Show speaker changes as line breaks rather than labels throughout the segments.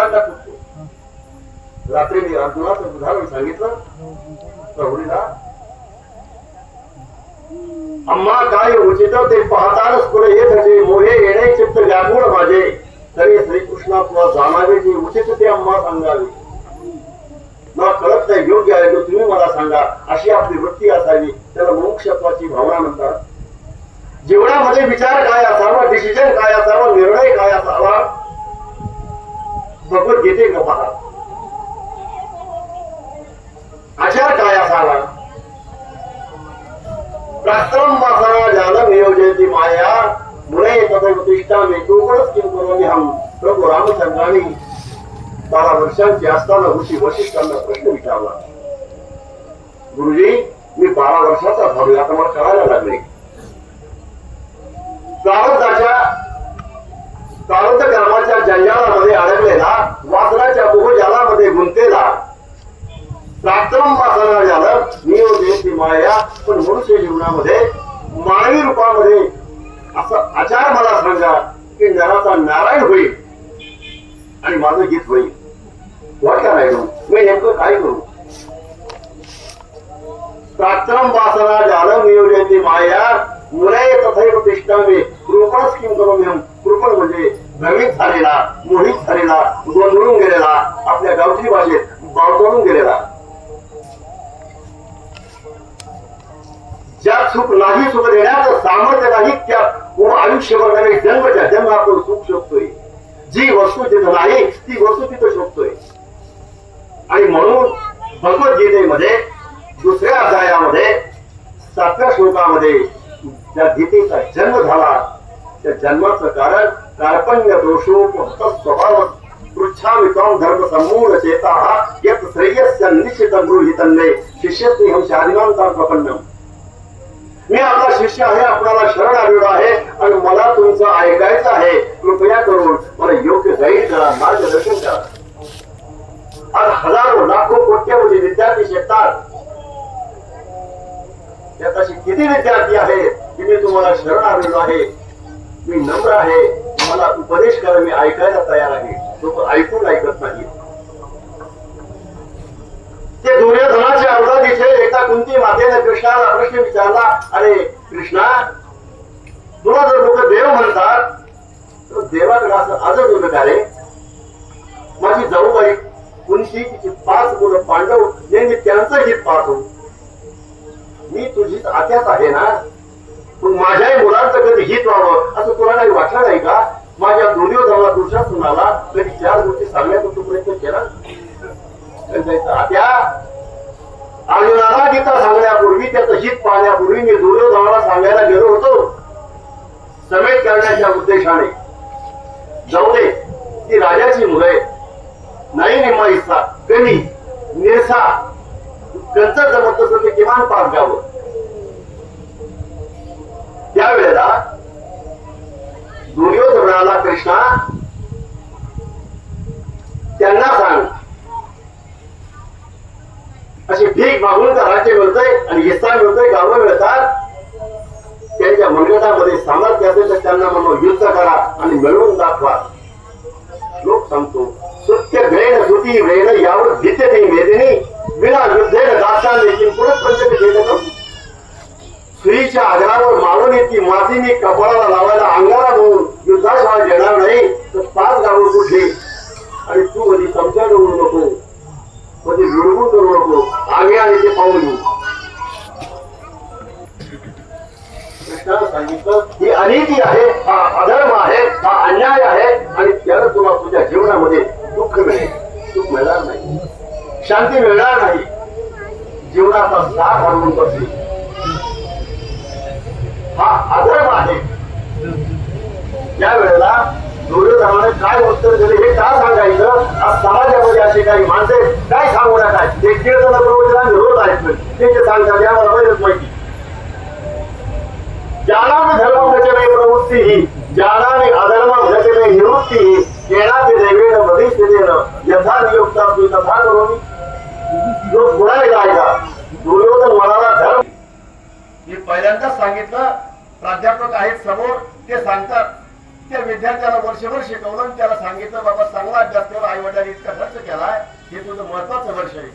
अंगाला फुटतो रात्री मी अर्जुनाचं उदाहरण सांगितलं प्रभूला अम्मा काय उचित ते पाहताच पुढे येत असे. मोहे येणे चित्त व्याकुळ माझे. तरी श्रीकृष्णा तुला जाणावे जे उचित ते अम्मा सांगावे. मला कळत नाही योग्य आहे तो तुम्ही मला सांगा. अशी आपली वृत्ती असावी. त्याला मोक्षत्वाची भावना म्हणतात. जीवनामध्ये विचार काय असावा? डिसिजन काय असावा? निर्णय काय असावा? भगवद्गीते न पहा? आचार काय असावा? प्राक्रम वासना ज्ञान नियोजयती माया मुळे तथैव तिष्ठामे तोकडच किम करोमी हम? प्रभू रामचंद्राने बारा वर्षांची असताना ऋषी वशिष्ठांना प्रश्न विचारला. गुरुजी मी बारा वर्षाचा झालो आता मला कळायला लागले. प्रारब्धाच्या प्रारब्ध कर्माच्या जंजाळामध्ये अडकलेला वासनाच्या बहुजालामध्ये गुंतलेला. प्राक्रम वासना झालं नियोजयती माया पण मनुष्य जीवनामध्ये मानवी रूपामध्ये असं आचार मला सांगा की नराचा नारायण होईल आणि माझं गीत होईल. वाट करायचं मी नेमकं काय करू? प्राक्रम वासना झालं नियोजयती माया मुलाय तथैव तिष्ठामे. कृपणच स्कीम करून कृपण म्हणजे नवीन झालेला मोहित झालेला गोंधळून गेलेला आपल्या गावठी भाषेत बावतळून गेलेला. ज्या सुख नाही सुख देण्याचं सामर्थ्य नाही त्या आयुष्यभर नव्हे जन्मच्या जन्म आपण सुख शोधतोय. जी वस्तू तिथं नाही ती वस्तू तिथं शोधतोय. आणि म्हणून भगवद्गीतेमध्ये दुसऱ्या अध्यायामध्ये सातव्या श्लोकामध्ये ज्या गीतेचा जन्म झाला त्या जन्माचं कारण कार्पण्य दोषो स्वभाव पृच्छामि धर्म समूळ चेता यत् श्रेयस्य निश्चित गृहीतन्ने शिष्यस्ते हम शारीरांता प्रपन्नम मी आपला शिष्य आहे आपल्याला शरण आलेलो आहे आणि मला तुमचं ऐकायचं आहे कृपया करून मला योग्य गाईड करा मार्गदर्शन करा. आज हजारो लाखो कोट्यवधी विद्यार्थी शिकतात. त्यात असे किती विद्यार्थी आहेत की मी तुम्हाला शरण आलेलो आहे मी नम्र आहे मला उपदेश करा मी ऐकायला तयार आहे. लोक ऐकून ऐकत नाही ते दुर्योधनाच्या अवधात एकदा कुंती मातेने कृष्णाला प्रश्न विचारला अरे कृष्णा तुला जर लोक देव म्हणतात तर देवाकडे असं आजच होतं का रे? माझी जाऊबाई कुंती तिची पाच मुलं पांडव नेहमी त्यांचं हित पाहतो. मी तुझीच आत्याच आहे ना? पण माझ्याही मुलांचं कधी हित व्हावं? असं तुला काही वाटलं नाही का माझ्या दुर्योधनाला दुःशासनाला कधी चार गोष्टी सांगण्याचा तू प्रयत्न केला त्यांचा आत्या अर्जुनाला गीता सांगण्यापूर्वी त्याचं हित पाहण्यापूर्वी मी दुर्योधनाला सांगायला गेलो होतो समेत करण्याच्या उद्देशाने जाऊ दे ती राजाची मुलं आहेत नाही निम्मा ठिकाणी नेसा निरसा कंच जमत असं ते किमान पाच घ्यावं. त्यावेळेला दुर्योधनाला कृष्णा त्यांना सांग. अशी भीक मागून घराचे मिळतंय आणि हिस्सा मिळतोय गावं मिळतात. त्यांच्या मनगटामध्ये सामर्थ्य असेल तर त्यांना म्हणून युद्ध करा आणि मिळवून दाखवा. लोक सांगतो. सत्य ग्रहण सुटी ग्रहण यावर भीत्यते वेदिनी विना युद्धेन दास्तान देखील पुढे पंचक घेत स्त्रीच्या आग्रावर मारून येते माती कपाळाला लावायला अंगाला म्हणून युद्धाशिवाय देणार नाही तर पाच गावं कुठली आणि तू कधी चमचा करू नको. कधी विडवून करू नको. आगे आणि ते पाहून येऊ. कृष्णानं सांगितलं ही अनिती आहे हा अधर्म आहे हा अन्याय आहे आणि त्यानं तुला तुझ्या जीवनामध्ये दुःख मिळेल सुख मिळणार नाही शांती मिळणार नाही जीवनाचा साथ हरवून बसली हा अधर्म आहे त्यावेळेला दुर्योधनाने काय उत्तर दिले हे का सांगायचं? आज समाजामध्ये असे काही माणसे काय सांगू नका ते कीर्तन प्रवचना विरोध आहेत ते जे सांगतात यावर पहिलंच माहिती. ज्ञानाने धर्म म्हणजे भजने प्रवृत्ती ही. ज्ञानाने अधर्म म्हणजे भजने निवृत्ती ही. येणारे देवेन मधिष्ठितेन यथा नियुक्त तू तथा करून जो गुणाने गायचा दुर्योधन मनाला धर्म मी पहिल्यांदाच सांगितलं प्राध्यापक आहेत समोर ते सांगतात. त्या विद्यार्थ्याला वर्षभर शिकवलं आणि त्याला सांगितलं बाबा चांगला अभ्यास केला आई वडिलांनी इतका खर्च केलाय हे तुझं महत्वाचं वर्ष आहे.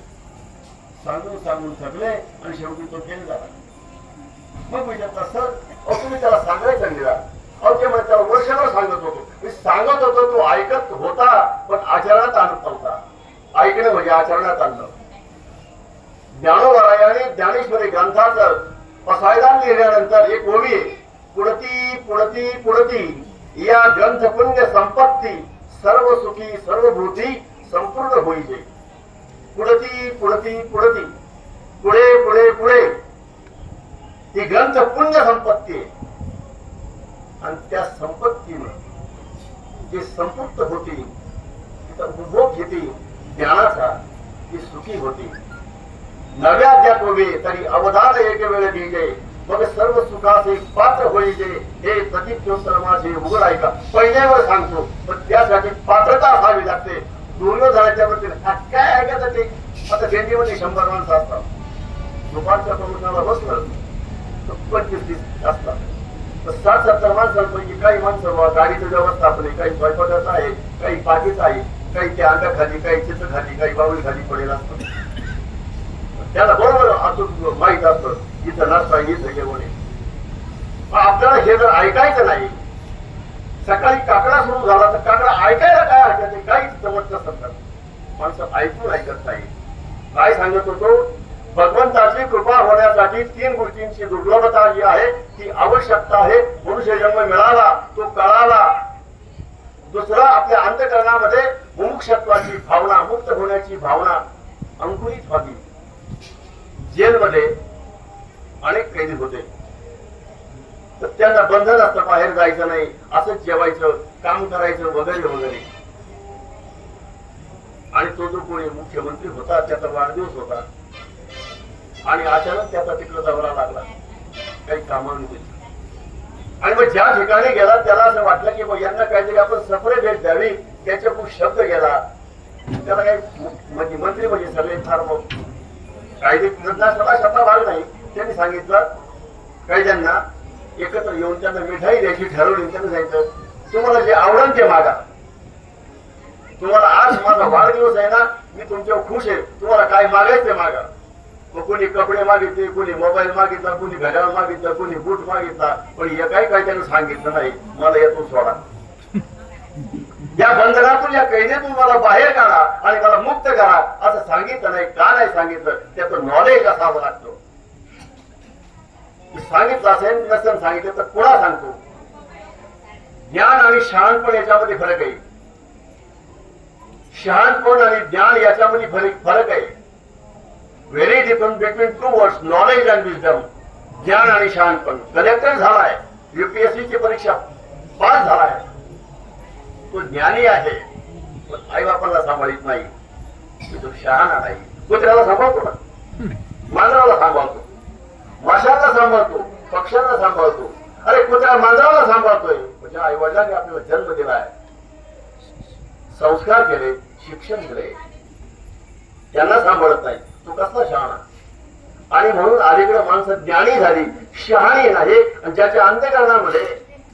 सांगून सांगून थकले आणि शेवटी तो फेल झाला. मग विचारता सर अहो तुम्ही त्याला सांगायचं निरा अहो ते म्हणजे त्याला वर्षभर सांगत होतो. मी सांगत होतो तो ऐकत होता पण आचरणात आणत नव्हता. ऐकणं म्हणजे आचरणात आणलं ज्ञानोबरायाने ज्ञानेश्वरी ग्रंथाचं पसायदान लिहिल्यानंतर एक ओवी पुढती पुढती पुढती. या ग्रंथ पुण्य संपत्ती सर्व सुखी सर्व भूती संपूर्ण होईजे पुढती पुढती पुढती. पुढे पुढे पुढे. ही ग्रंथ पुण्य संपत्ती आहे. आणि त्या संपत्तीनं जी संपृक्त होती तिचा उपभोग घेते ज्ञानाचा ती सुखी होती. नव्या अध्यात्मे तरी अवधान एक वेळ लिहिले मग सर्व सुखाचे पात्र होईजे हे प्रतिज्ञोत्तर माझे उघड आहे का पहिल्यावर सांगतो. पण त्यासाठी पात्रता असावी लागते. दुर्योधनाच्या वतीने आ, काय ऐकायचं ते आता भेंडीमध्ये शंभर माणसं असतात. दुपारच्या प्रमुखाला बसलं तर पंचवीस तीस असतात. तर साठ सत्तर माणसांपैकी काही माणसं गाडीचं व्यवस्थापन आहे काही स्वयंपाकाचं आहे काही पाठीचं आहे काही ते अंडा खाली काही चित्र खाली काही बावळी खाली पडेल असतं. त्याला बरोबर अचूक माहीत असतं. इथं त्यांना सांगितलं घेऊन पण आपल्याला हे जर ऐकायचं नाही सकाळी काकडा सुरू झाला तर काकडा ऐकायला काय हरकत नाही काहीच जमत नसतं माणसं ऐकून ऐकत नाही काय सांगत होतो? भगवंताची कृपा होण्यासाठी तीन गोष्टींची दुर्लभता जी आहे ती आवश्यकता आहे. मनुष्य जन्म मिळाला तो कळाला. दुसरा आपल्या अंतकरणामध्ये मुमुक्षत्वाची भावना मुक्त होण्याची भावना अंकुरित व्हावी. जेलमध्ये अनेक कैदी होते. तर त्यांना बंधन असतं बाहेर जायचं नाही असंच जेवायचं काम करायचं वगैरे वगैरे. आणि तो जो कोणी मुख्यमंत्री होता त्याचा वाढदिवस होता. आणि अचानक त्याचा तिकडे दौरा लागला. काही कामानिमित्त आणि मग ज्या ठिकाणी गेला त्याला असं वाटलं की मग यांना काहीतरी आपण सफरे भेट द्यावी त्याच्या खूप शब्द गेला. त्याला काही म्हणजे मंत्री म्हणजे सगळे फार मग कायदे सभा शब्द भाग नाही. त्यांनी सांगितलं कैद्यांना एकत्र येऊन त्यांना मिठाई द्यायची ठरवली त्यांना सांगितलं तुम्हाला जे आवडन ते मागा. तुम्हाला आज माझा वाढदिवस आहे ना मी तुमच्यावर खुश आहे. तुम्हाला काय मागायचं ते मागा. मग कोणी कपडे मागितले कोणी मोबाईल मागितला कोणी घड्याळ मागितलं कोणी बूट मागितला पण हे काही काय त्यानं सांगितलं नाही मला यातून सोडा. या बंधनातून या कैदेतून मला बाहेर काढा आणि मला मुक्त करा. असं सांगितलं नाही का नाही सांगितलं त्याचं नॉलेज असावं लागतं. सांगितलं असेल नसेल सांगितलं तर पुन्हा सांगतो? ज्ञान आणि शहाणपण याच्यामध्ये फरक आहे. शहाणपण आणि ज्ञान याच्यामध्ये फरक फरक आहे. Very different between two words knowledge and wisdom ज्ञान आणि शहाणपण. कलेक्टर झालाय. युपीएससी ची परीक्षा पास झालाय. तो ज्ञानी आहे. पण आई बापाला सांभाळीत नाही. तो शहाणा नाही. कुत्र्याला सांभाळतो ना. मांजराला सांभाळतो. माशाला सांभाळतो पक्ष्यांना सांभाळतो. अरे कुत्र्या मांजराला सांभाळतोय? म्हणजे आई वडिलांनी आपल्याला जन्म दिलाय. संस्कार केले शिक्षण दिले. त्यांना सांभाळत नाही. तो कसला शहाणा? आणि म्हणून अलीकडे माणसं ज्ञानी झाली शहाणी नाही आणि ज्याच्या अंत्यकरणामध्ये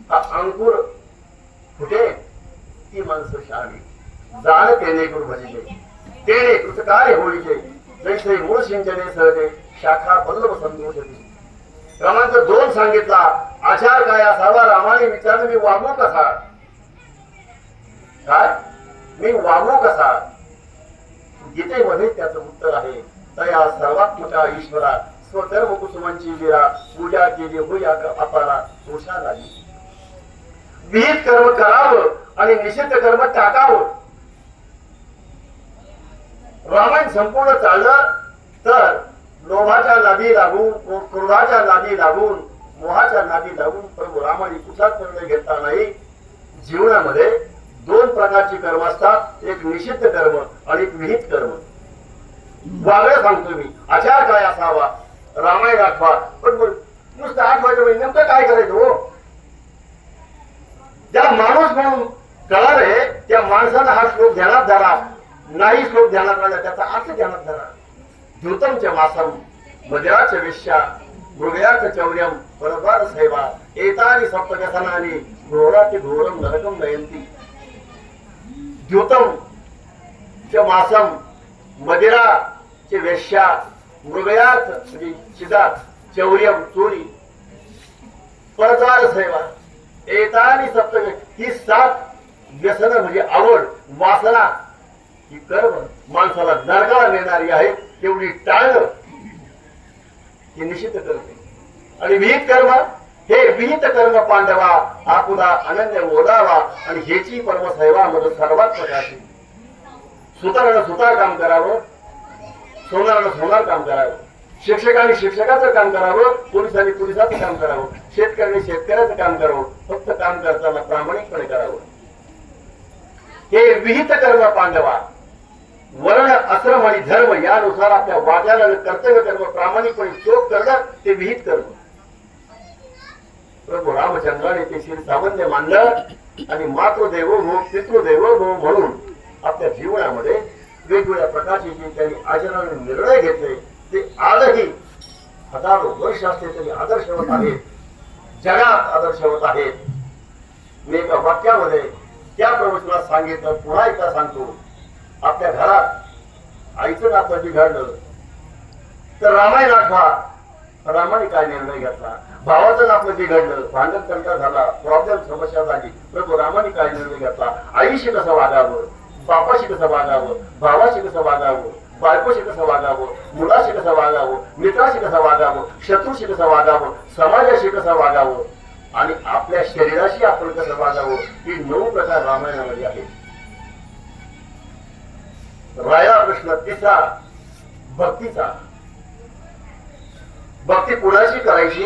अंकुर कुठे ती माणसं शहाणी. जाण तेने गुरु म्हणजे तेने तुझं काय जैसे मूळ सिंचने सहजे शाखा बल्लभ संतोष क्रमांक दोन सांगितला आचार काय असावा रामाने विचारलं मी वागू कसा? काय? मी वागू कसा? गीतेमध्ये त्याचं उत्तर आहे तया सर्वात्मका ईश्वरा स्वधर्म कुसुमांची वीरा पूजा केली होया अपारा दोषा लागली. विहित कर्म करावं आणि निषिद्ध कर्म टाकावं. रामायण संपूर्ण चाललं तर लोभाच्या नादी लागून क्रोधाच्या नादी लागून मोहाच्या नादी लागून प्रभू रामाने कुठलाच निर्णय घेतला नाही. जीवनामध्ये दोन प्रकारची कर्म असतात एक निषिद्ध कर्म आणि एक विहित कर्म. वागळं सांगतो मी आचार काय असावा? रामायण आठवा पण नुसतं आठवायचं म्हणजे नेमकं काय करायचं हो? ज्या माणूस म्हणून कळाले त्या माणसाला हा श्लोक ध्यानात धरा. नाही श्लोक ध्यानात राहिला त्याचा अर्थ ध्यानात धरा. धृतमच्या मासम मदिराच्या वेश्या च चौर्यम बरोबर सैवा एतानि सप्तकथनानि घोराति घोरम नरकम नयन्ति द्युतं च मासम मदिरा च वेश्या मृगयात म्हणजे चिदात चौर्यम चोरी. परदार सेवा एतानी सप्तक ही सात व्यसन म्हणजे आवड वासना ही कर्म माणसाला नरकाला नेणारी आहे तेवढी टाळणं हे निश्चित करते. आणि विहित कर्म हे विहित कर्म पांडवा आपुला अनन्य ओढावा आणि हेची परमसैवामध्ये म्हणजे सर्वात प्रकारची. सुतारानं सुतार काम करावं सोनारानं सोनार काम करावं. शिक्षकाने शिक्षकाचं काम करावं पोलिसांनी पोलिसाचं काम करावं. शेतकऱ्यांनी शेतकऱ्याचं काम करावं फक्त काम करताना प्रामाणिकपणे करावं. हे विहित कर्म पांडवा वर आश्रम आणि धर्म यानुसार आपल्या वाट्याला कर्तव्य कर्म प्रामाणिकपणे चोख करणार ते विहित कर्म प्रभू रामचंद्राने ते शिर सामान्य मानलं आणि मातृदेवो भो हो, पितृदेवो हो भो म्हणून आपल्या जीवनामध्ये वेगवेगळ्या प्रकारचे जे त्यांनी आचरणाने निर्णय घेतले ते आजही हजारो वर्ष असले तरी आदर्शवत आहेत. जगात आदर्शवत आहेत. मी एका वाक्यामध्ये त्या प्रवचनात सांगितलं पुन्हा एकदा सांगतो आपल्या घरात आईचं नातं म्हणजे बिघडलं तर रामायण आठवा रामाने काय निर्णय घेतला? भावाचं नातं म्हणजे बिघडलं भांडण कंटा झाला. प्रॉब्लेम समस्या झाली. प्रभू रामाने काय निर्णय घेतला? आईशी कसं वागावं? बापाशी कसं वागावं? भावाशी कसं वागावं? बायकोशी कसं वागावं? मुलाशी कसं वागावं? मित्राशी कसं वागावं? शत्रूशी कसं वागावं? समाजाशी कसं वागावं? आणि आपल्या शरीराशी आपण कसं वागावं? ही नऊ प्रकार रामायणामध्ये आहेत. राया कृष्ण तिसरा भक्तीचा. भक्ती कुणाशी करायची?